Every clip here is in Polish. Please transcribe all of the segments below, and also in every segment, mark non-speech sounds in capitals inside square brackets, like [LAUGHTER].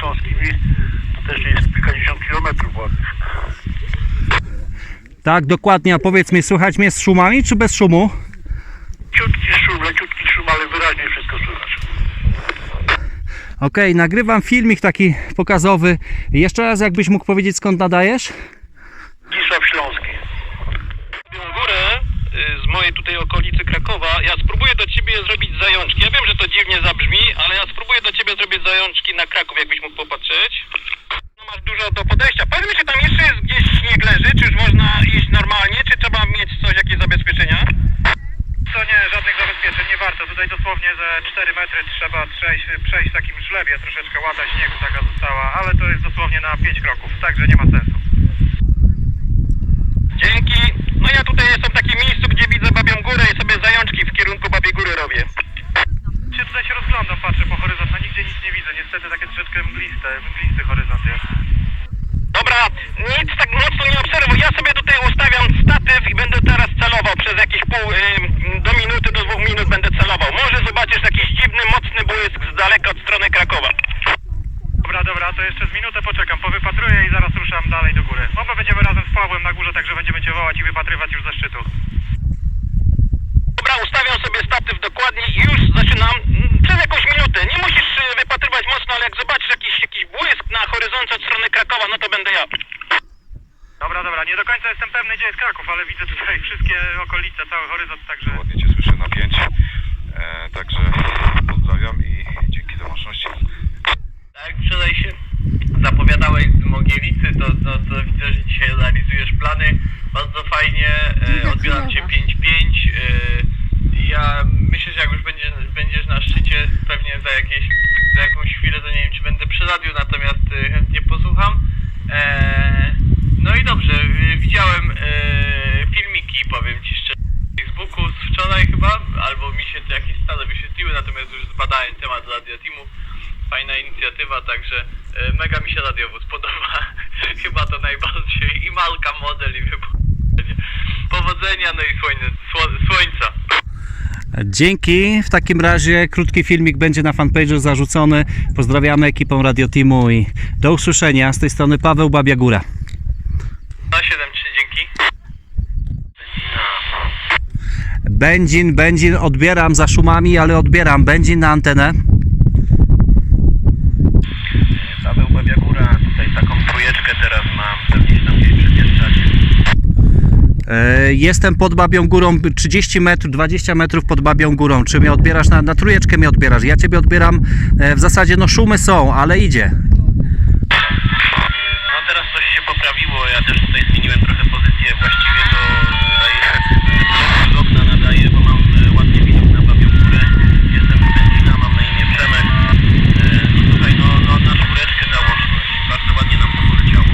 Śląskimi to też nie jest kilkadziesiąt kilometrów ładnych. Tak, dokładnie. A powiedz mi, słychać mnie z szumami czy bez szumu? Ciutki szum, leciutki szum, ale wyraźnie wszystko słychać. Okej, nagrywam filmik taki pokazowy. Jeszcze raz, jakbyś mógł powiedzieć, skąd nadajesz? Wisław Śląski. Białą Górę y, z mojej tutaj okolicy Krakowa. Ja spróbuję do ciebie zrobić zajączki. Ja wiem, że to dziwnie zabrzmi, ale ja spróbuję do ciebie zrobić zajączki na Kraków, jakbyś mógł popatrzeć. No masz dużo do podejścia. Powiedz mi, czy tam jeszcze jest gdzieś śnieg leży, czy już można iść normalnie, czy trzeba mieć coś, jakieś zabezpieczenia? To nie, żadnych zabezpieczeń nie warto. Tutaj dosłownie ze 4 metry trzeba przejść, przejść w takim żlebie, troszeczkę łata śniegu taka została, ale to jest dosłownie na 5 kroków, także nie ma sensu. Dzięki. No ja tutaj jestem w takim miejscu, gdzie widzę Babią Górę i sobie zajączki w kierunku Babiej Góry robię. Się tutaj się rozglądam, patrzę po horyzont, no nigdzie nic nie widzę, niestety takie troszeczkę mgliste, mglisty horyzont jest. Dobra, nic tak mocno nie obserwuj. Ja sobie tutaj ustawiam statyw i będę teraz celował przez jakieś pół, y, do minuty, do dwóch minut będę celował. Może zobaczysz jakiś dziwny, mocny błysk z daleka od strony Krakowa. Dobra, dobra, to jeszcze z minutę poczekam, powypatruję i zaraz ruszam dalej do góry. Oba będziemy razem Pawłem na górze, także będziemy cię wołać i wypatrywać już ze szczytu. Dobra, ustawiam sobie statyw dokładnie i już zaczynam przez jakąś minutę. Nie musisz y, wypatrywać mocno, ale jak zobaczysz jakiś, jakiś błysk na horyzoncie od strony Krakowa, no to będę ja. Dobra, dobra, nie do końca jestem pewny, gdzie jest Kraków, ale widzę tutaj wszystkie okolice, cały horyzont, także... Ładnie Cię słyszę na 5. E, także pozdrawiam i dzięki za łączność. Tak, wczoraj się zapowiadałeś z Mogiewicy, to, to, to widzę, że dzisiaj realizujesz plany. Bardzo fajnie, e, odbieram Cię 5-5. E, ja myślę, że jak już będziesz, będziesz na szczycie, pewnie za, jakieś, za jakąś chwilę, to nie wiem, czy będę przy radiu, natomiast e, chętnie posłucham. E, no i dobrze, e, widziałem e, filmiki, powiem Ci szczerze, na Facebooku z wczoraj chyba, albo mi się to jakieś stare wyświetliły, natomiast już zbadałem temat Radio Teamu. Fajna inicjatywa, także mega mi się radiowóz podoba. [LAUGHS] Chyba to najbardziej i marka, model i wypowiedzenie. Powodzenia, no i słońce, sło, słońca. Dzięki. W takim razie krótki filmik będzie na fanpage'u zarzucony. Pozdrawiamy ekipą Radio Teamu i do usłyszenia. Z tej strony Paweł Babia Góra. Na 7-3, dzięki. Będzin, Będzin, odbieram za szumami, ale odbieram. Będzin na antenę. Paweł Babiagóra, tutaj taką trójeczkę teraz mam, pewnie się tam gdzieś przedjeżdżacie. E, Jestem pod Babią Górą, 30 metrów, 20 metrów pod Babią Górą. Czy mnie odbierasz na, na trójeczkę mnie odbierasz? Ja ciebie odbieram. e, W zasadzie no szumy są, ale idzie. No teraz coś się poprawiło, ja też tutaj zmieniłem trochę pozycję, właściwie to tutaj z okna nadaję, bo mam e, ładnie widok na Babią Górę, jestem z Będzina, mam na imię Przemek, e, no słuchaj, no, no na czwóreczkę załączność, bardzo ładnie nam to poleciało.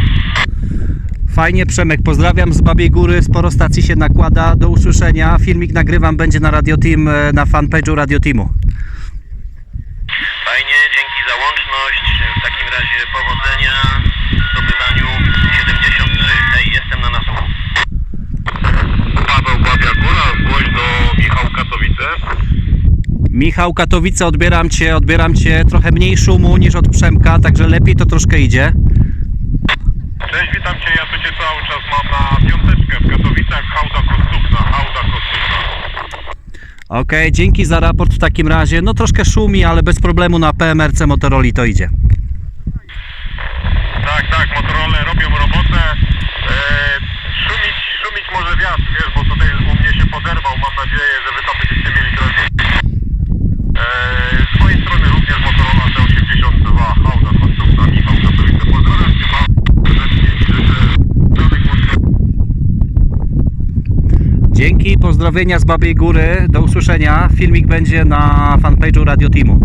Fajnie, Przemek, pozdrawiam z Babiej Góry. Sporo stacji się nakłada. Do usłyszenia. Filmik nagrywam, będzie na Radio Team, e, na fanpage'u Radio Teamu. Fajnie, dzięki za łączność, w takim razie powodzenia w zdobywaniu 73, hej, jestem na nasłuchu. Paweł Babia Góra, zgłoś do Michał Katowice. Michał Katowice, odbieram cię, odbieram cię. Trochę mniej szumu niż od Przemka, także lepiej to troszkę idzie. Cześć, witam Cię, ja tu Cię cały czas mam na piąteczkę w Katowicach, hałda Kostówna, hałda Kostówna. Okej, dzięki za raport w takim razie. No troszkę szumi, ale bez problemu na PMRC Motorola to idzie. Tak, tak, Motorola robią robotę. E, szumić, szumić może wiatr, wiesz, bo tutaj u mnie się poderwał. Mam nadzieję, że Wy tam będziecie mieli trochę. E, z mojej strony również Motorola T82, hałda Kostówna, Michał Katowice. Pozdrawiam Cię bardzo serdecznie i życzę zdrowych łączności. Dzięki, pozdrowienia z Babiej Góry. Do usłyszenia. Filmik będzie na fanpage'u Radio Teamu.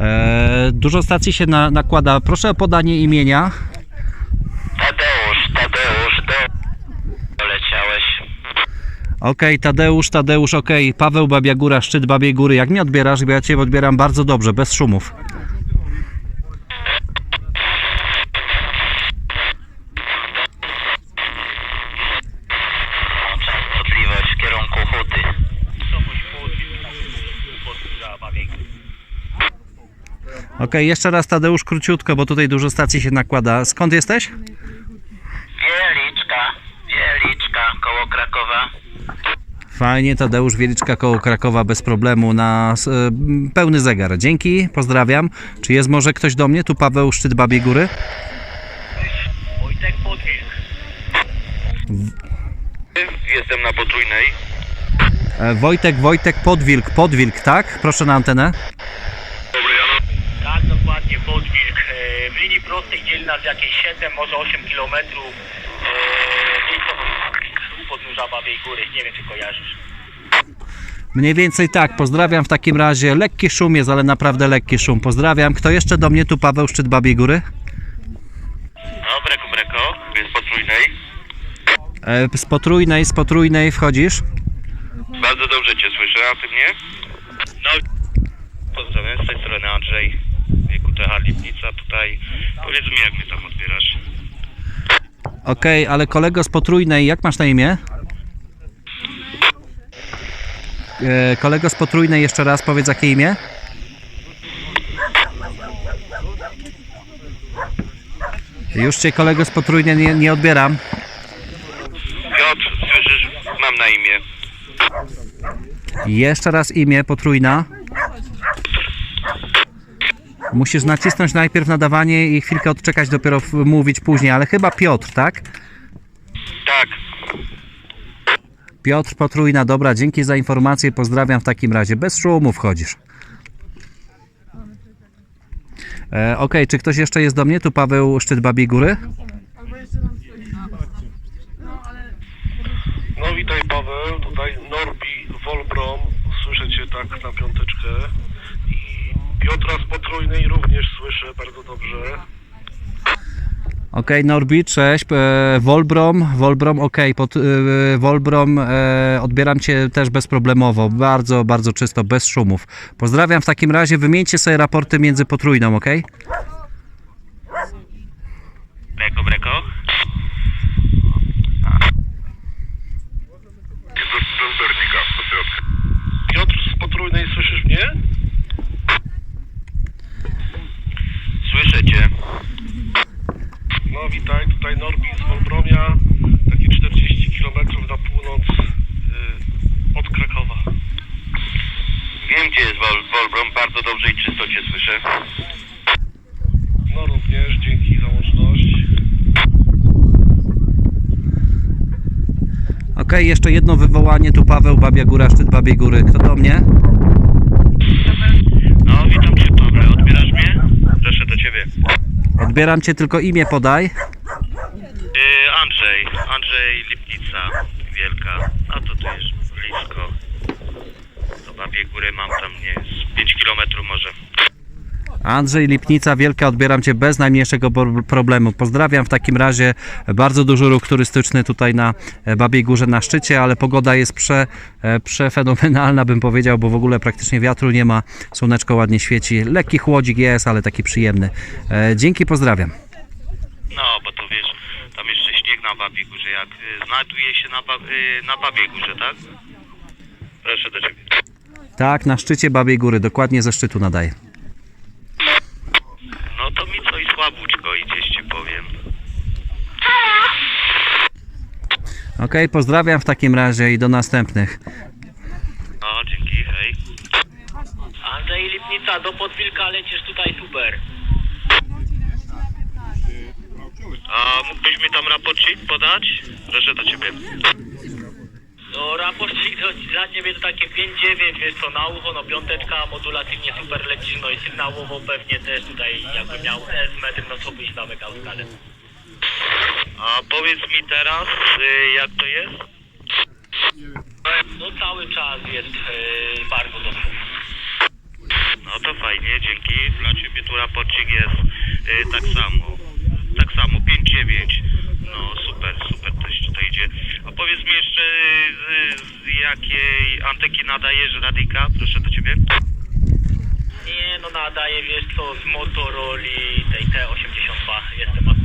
Eee, dużo stacji się na, nakłada. Proszę o podanie imienia. Tadeusz, Tadeusz, do... Poleciałeś. Okej, Tadeusz, Tadeusz, okej. Paweł Babia Góra, szczyt Babiej Góry. Jak mnie odbierasz? Bo ja Cię odbieram bardzo dobrze, bez szumów. Okej, jeszcze raz Tadeusz króciutko, bo tutaj dużo stacji się nakłada. Skąd jesteś? Wieliczka, Wieliczka, koło Krakowa. Fajnie, Tadeusz Wieliczka koło Krakowa bez problemu na e, pełny zegar. Dzięki, pozdrawiam. Czy jest może ktoś do mnie? Tu Paweł Szczyt Babiej Góry. Wojtek Podwilk. Jestem na potrójnej. E, Wojtek, Wojtek Podwilk, Podwilk, tak? Proszę na antenę. Tak, dokładnie, Podwilk. E, W linii prostej dzieli nas jakieś 7, może 8 km. Miejscowość u podnóża Babiej Góry. Nie wiem, czy kojarzysz. Mniej więcej tak, pozdrawiam w takim razie. Lekki szum jest, ale naprawdę lekki szum. Pozdrawiam. Kto jeszcze do mnie? Tu Paweł Szczyt Babiej Góry. No, breko, breko. Jest potrójnej. E, Z potrójnej, z potrójnej wchodzisz. Bardzo dobrze cię słyszę, a ty mnie? No, pozdrawiam, z tej strony Andrzej. TH Lipnica tutaj. Powiedz mi, jak mnie tam odbierasz. Okej, ale kolego z potrójnej, jak masz na imię? E, kolego z potrójnej, jeszcze raz powiedz jakie imię? Już cię kolego z potrójnej nie, nie odbieram. Piotr, słyszysz? Mam na imię. Jeszcze raz imię potrójna. Musisz nacisnąć najpierw nadawanie i chwilkę odczekać, dopiero w- mówić później, ale chyba Piotr, tak? Tak. Piotr Potrójna, dobra, dzięki za informację, pozdrawiam w takim razie. Bez szumu wchodzisz. E, Okej, czy ktoś jeszcze jest do mnie? Tu Paweł Szczyt Babiej Góry. No witaj Paweł, tutaj Norbi Wolbrom, słyszę Cię tak na piąteczkę. I Piotra z Potrójnej również słyszę bardzo dobrze. Okej, Norbi, cześć. E, Wolbrom, Wolbrom, okej, pod e, Wolbrom, e, odbieram Cię też bezproblemowo, bardzo, bardzo czysto, bez szumów. Pozdrawiam w takim razie, wymieńcie sobie raporty między Potrójną, okej? Breko, breko. Do, do zbiornika, do środka. Piotr z Potrójnej, słyszysz mnie? Słyszę cię. No witaj, tutaj Norbi z Wolbromia, takie 40 km na północ y, od Krakowa. Gdzie jest Wol Wolbrom. Bardzo dobrze i czysto cię słyszę. No również, dzięki za łączność. Okej, jeszcze jedno wywołanie, tu Paweł Babia Góra, Szczyt Babiej Góry. Kto do mnie? No, witam cię, Pawle. Odbierasz mnie? Proszę do ciebie. Odbieram Cię, tylko imię podaj. Yy, Andrzej. Andrzej Lipnica. Wielka. A to tu jest blisko. Do Babiej Góry mam tam, nie z 5 kilometrów może. Andrzej Lipnica, Wielka, odbieram Cię bez najmniejszego problemu. Pozdrawiam w takim razie. Bardzo duży ruch turystyczny tutaj na e, Babiej Górze na szczycie, ale pogoda jest prze, e, przefenomenalna, bym powiedział, bo w ogóle praktycznie wiatru nie ma. Słoneczko ładnie świeci. Lekki chłodzik jest, ale taki przyjemny. E, Dzięki, pozdrawiam. No, bo to wiesz, tam jeszcze śnieg na Babiej Górze, jak znajduje się na, na Babiej Górze, tak? Proszę do ciebie. Tak, na szczycie Babiej Góry, dokładnie ze szczytu nadaję. No to mi coś słabuczko idzie, ci powiem. Okej, pozdrawiam w takim razie i do następnych. No, dzięki, hej. Andrzej Lipnica, do Podwilka lecisz tutaj super. A mógłbyś mi tam raporcik podać? Proszę do ciebie. No raporcik to dla ciebie to takie 5-9, wiesz co, na ucho, no piąteczka, modulacyjnie super lecisz, no i sygnałowo pewnie też tutaj jakby miał S metr, no co byś zamykał skalę. A powiedz mi teraz, y, jak to jest? No cały czas jest yy, bardzo dobrze. No to fajnie, dzięki. Dla ciebie tu raporcik jest y, tak samo. Tak samo, 5-9. No super, super, też tutaj idzie. A powiedz mi jeszcze, y, z, z jakiej anteki nadajesz radyjka? Proszę do ciebie. Nie no nadaje, wiesz co, z Motorola tej T82, jestem